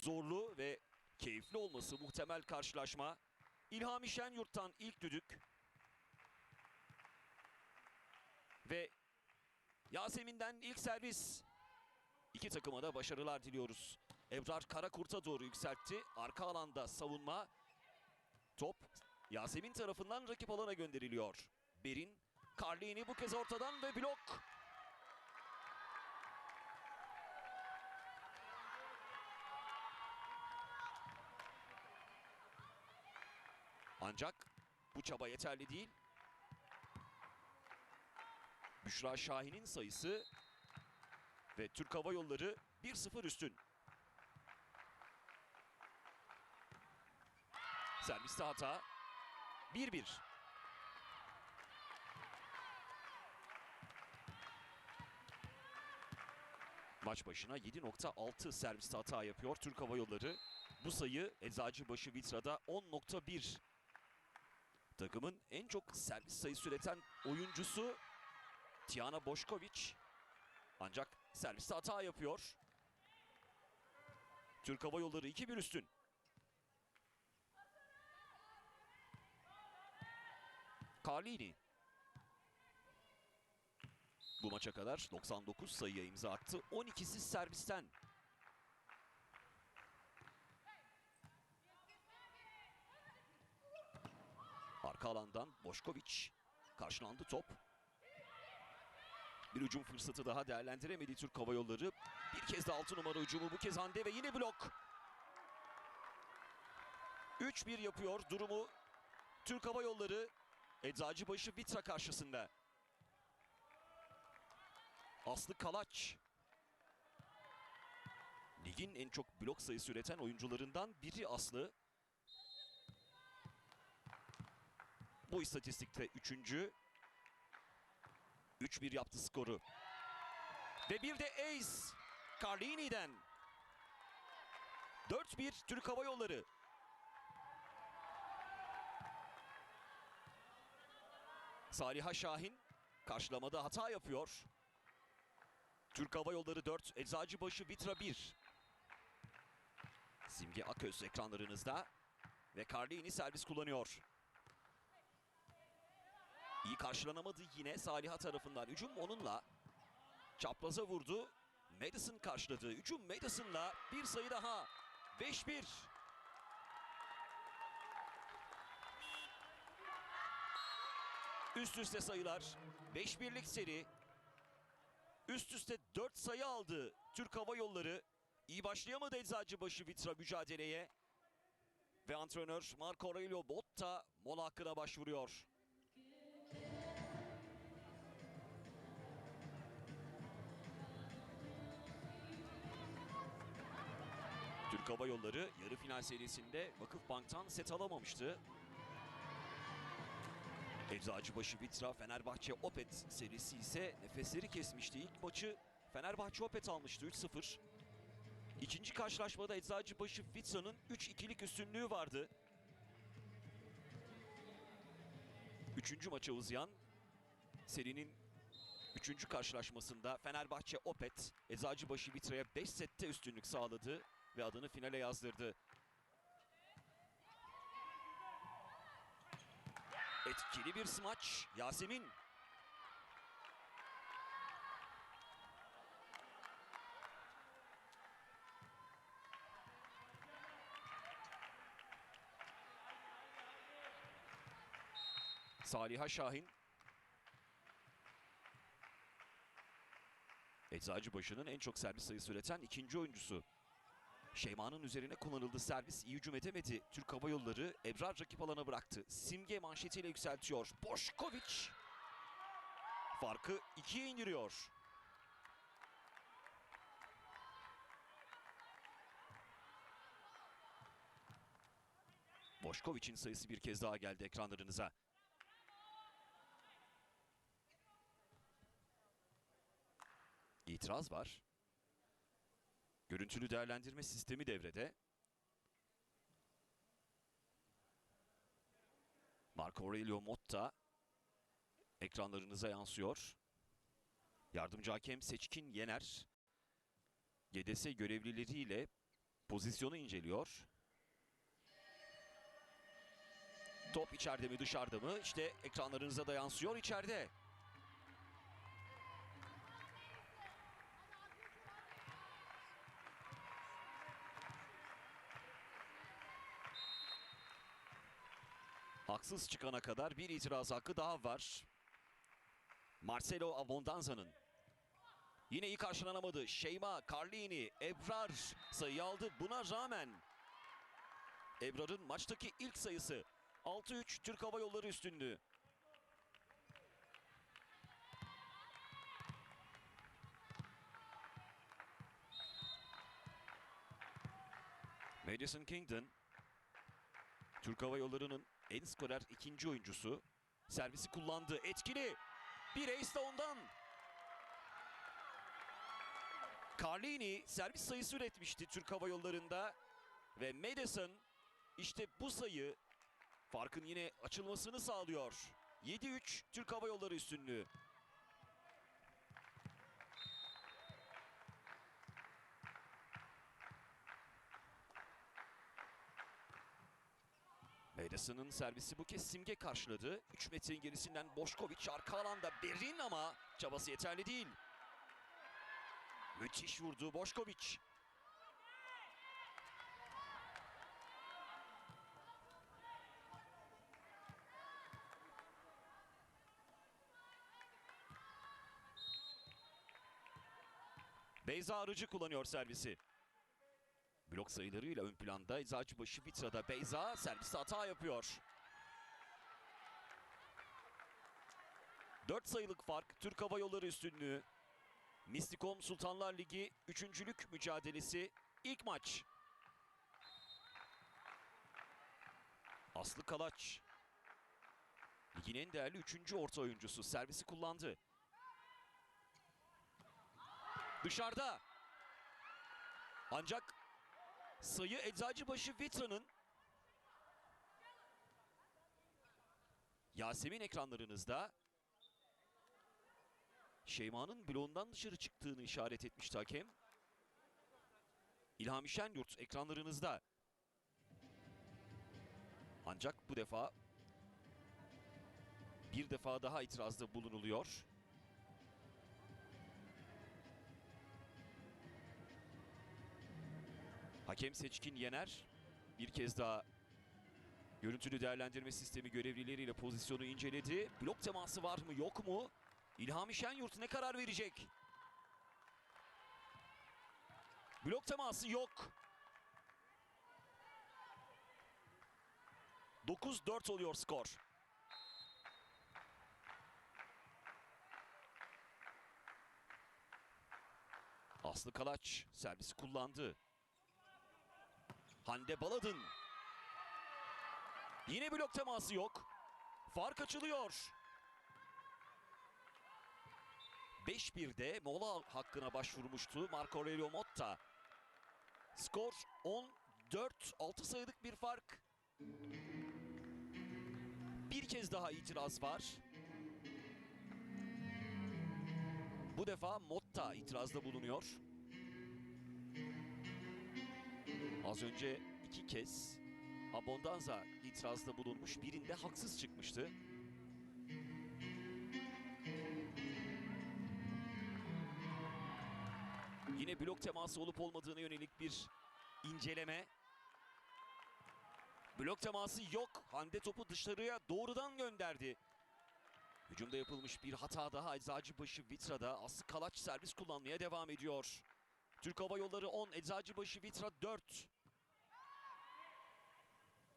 zorlu ve keyifli olması muhtemel karşılaşma. İlhami Şenyurt'tan ilk düdük. Ve Yasemin'den ilk servis. İki takıma da başarılar diliyoruz. Ebrar Karakurt'a doğru yükseltti. Arka alanda savunma. Top Yasemin tarafından rakip alana gönderiliyor. Berin, Carlini bu kez ortadan ve blok. Ancak bu çaba yeterli değil. Büşra Şahin'in sayısı ve Türk Hava Yolları 1-0 üstün. Serviste hata. 1-1. Maç başına 7.6 serviste hata yapıyor Türk Hava Yolları. Bu sayı Eczacıbaşı Vitra'da 10.1. Takımın en çok servis sayısı üreten oyuncusu Tiana Boşkoviç. Ancak serviste hata yapıyor. Türk Hava Yolları 2-1 üstün. Carlini. Bu maça kadar 99 sayıya imza attı. 12'si servisten. Arka alandan Boşkoviç. Karşılandı top. Bir hücum fırsatı daha değerlendiremedi Türk Hava Yolları. Bir kez de 6 numara hücumu bu kez Hande ve yine blok. 3-1 yapıyor durumu Türk Hava Yolları Eczacıbaşı Vitra karşısında. Aslı Kalaç. Ligin en çok blok sayısı üreten oyuncularından biri Aslı. Bu istatistikte üçüncü. 3-1 yaptı skoru. Ve bir de ace Carlini'den. 4-1 Türk Hava Yolları. Saliha Şahin karşılamada hata yapıyor. Türk Hava Yolları 4, Eczacıbaşı Vitra 1. Simge Aköz ekranlarınızda ve Carlini servis kullanıyor. İyi karşılanamadı yine Saliha tarafından. Hücum onunla. Çapraza vurdu. Madison karşıladı. Hücum Madison'la bir sayı daha. 5-1. Üst üste sayılar. 5-1'lik seri. Üst üste 4 sayı aldı Türk Hava Yolları. İyi başlayamadı Eczacıbaşı Vitra mücadeleye. Ve antrenör Marco Aurelio Botta mola hakkına başvuruyor. Türk Hava Yolları yarı final serisinde Vakıfbank'tan set alamamıştı. Eczacıbaşı Vitra Fenerbahçe Opet serisi ise nefesleri kesmişti. İlk maçı Fenerbahçe Opet almıştı 3-0. İkinci karşılaşmada Eczacıbaşı Vitra'nın 3-2'lik üstünlüğü vardı. Üçüncü maça uzayan serinin üçüncü karşılaşmasında Fenerbahçe Opet Eczacıbaşı Vitra'ya 5 sette üstünlük sağladı ve adını finale yazdırdı. Etkili bir smaç. Yasemin. Saliha Şahin. Eczacıbaşı'nın en çok servis sayısı üreten ikinci oyuncusu. Şeyma'nın üzerine kullanıldı servis iyi hücum edemedi. Türk Hava Yolları Ebrar rakip alana bıraktı. Simge manşetiyle yükseltiyor. Boşkoviç farkı ikiye indiriyor. Boşkoviç'in sayısı bir kez daha geldi ekranlarınıza. İtiraz var. Görüntülü değerlendirme sistemi devrede. Marco Aurelio Motta ekranlarınıza yansıyor. Yardımcı hakem Seçkin Yener GDS görevlileriyle Pozisyonu inceliyor. Top içeride mi dışarıda mı? İşte ekranlarınıza da yansıyor içeride. Haksız çıkana kadar bir itiraz hakkı daha var. Marcelo Abondanza'nın. Yine iyi karşılanamadı. Şeyma, Carlini, Ebrar sayı aldı. Buna rağmen Ebrar'ın maçtaki ilk sayısı 6-3 Türk Hava Yolları üstünlüğü. Madison Kingdon Türk Hava Yolları'nın en skorer ikinci oyuncusu. Servisi kullandı. Etkili. Bir ace de ondan. Carlini servis sayısı üretmişti Türk Hava Yolları'nda. Ve Madison işte bu sayı farkın yine açılmasını sağlıyor. 7-3 Türk Hava Yolları üstünlüğü. Madison'ın servisi bu kez Simge karşıladı. 3 metrenin gerisinden Boşkoviç arka alanda Berin ama çabası yeterli değil. Müthiş vurdu Boşkoviç. Beyza Arıcı kullanıyor servisi. Blok sayılarıyla ön planda Eczacıbaşı Vitra'da Beyza serviste hata yapıyor. 4 sayılık fark Türk Hava Yolları üstünlüğü. Mistikon Sultanlar Ligi üçüncülük mücadelesi ilk maç. Aslı Kalaç. Ligin en değerli üçüncü orta oyuncusu servisi kullandı. Dışarıda. Ancak sayı Eczacıbaşı Vitra'nın Yasemin ekranlarınızda Şeyma'nın bloğundan dışarı çıktığını işaret etmişti hakem. İlhami Şenyurt ekranlarınızda. Ancak bu defa bir defa daha itirazda bulunuluyor. Hakem Seçkin Yener bir kez daha görüntülü değerlendirme sistemi görevlileriyle pozisyonu inceledi. Blok teması var mı yok mu? İlhami Şenyurt ne karar verecek? Blok teması yok. 9-4 oluyor skor. Aslı Kalaç servisi kullandı. Hande Baladın. Yine blok teması yok. Fark açılıyor. 5-1'de mola hakkına başvurmuştu Marco Aurelio Motta. Skor 10-4, 6 sayılık bir fark. Bir kez daha itiraz var. Bu defa Motta itirazda bulunuyor. Az önce iki kez Abondanza itirazda bulunmuş. Birinde haksız çıkmıştı. Yine blok teması olup olmadığına yönelik bir inceleme. Blok teması yok. Hande topu dışarıya doğrudan gönderdi. Hücumda yapılmış bir hata daha Eczacıbaşı Vitra'da. Aslı Kalaç servis kullanmaya devam ediyor. Türk Hava Yolları 10, Eczacıbaşı Vitra 4.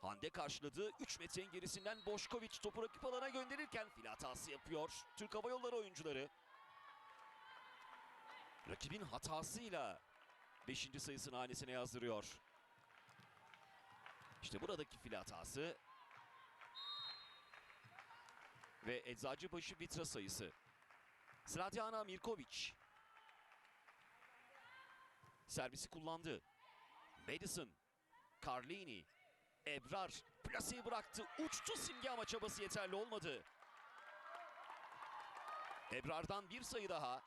Hande karşıladı. 3 metrenin gerisinden Boşkoviç topu rakip alana gönderirken fil hatası yapıyor. Türk Hava Yolları oyuncuları. Rakibin hatasıyla 5. sayısını hanesine yazdırıyor. İşte buradaki fil hatası. Ve Eczacıbaşı Vitra sayısı. Sladjana Mirkovic. Servisi kullandı. Madison. Carlini. Ebrar plaseyi bıraktı. Uçtu simge ama çabası yeterli olmadı. Ebrar'dan bir sayı daha.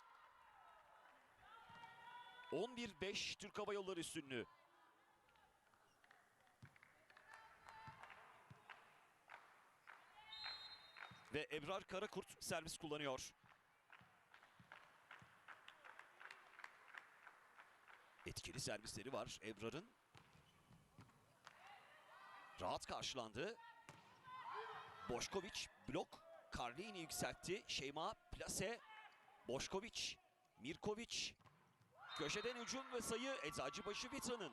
11-5 Türk Hava Yolları üstünlüğü. Ve Ebrar Karakurt servis kullanıyor. Etkili servisleri var Ebrar'ın. Rahat karşılandı. Boşkoviç blok. Karlini yükseltti. Şeyma plase. Boşkoviç. Mirkoviç. Köşeden hücum ve sayı Eczacıbaşı Vitra'nın.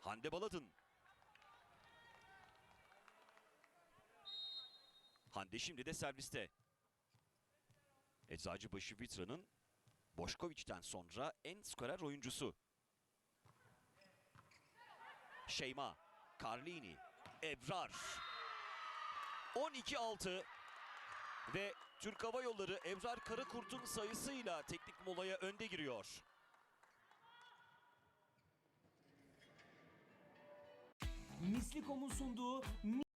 Hande Baladın. Hande şimdi de serviste. Eczacıbaşı Vitra'nın Boşkoviç'ten sonra en skorer oyuncusu. Şeyma, Carlini, Ebrar. 12-6 ve Türk Hava Yolları Ebrar Karakurt'un sayısıyla teknik molaya önde giriyor. Mislikom'un sunduğu